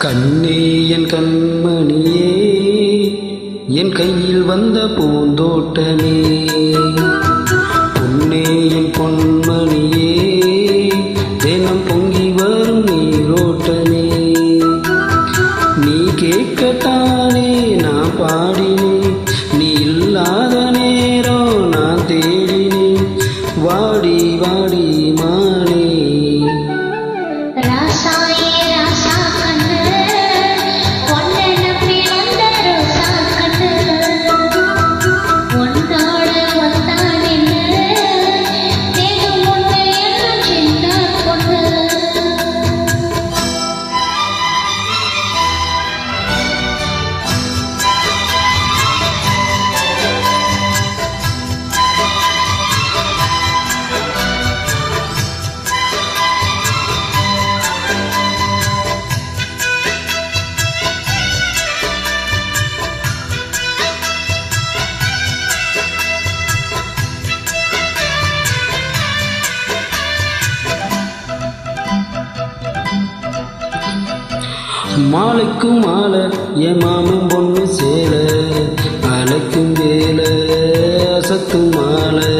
கண்ணே என் கண்மணியே என் கையில் வந்த பூந்தோட்டமே. பொன்னே என் பொன்மணியே மாலைக்கும் மாலை என் மாமன் பொண்ணு சேலை அலைக்கும் வேலை சத்தும் மாலை.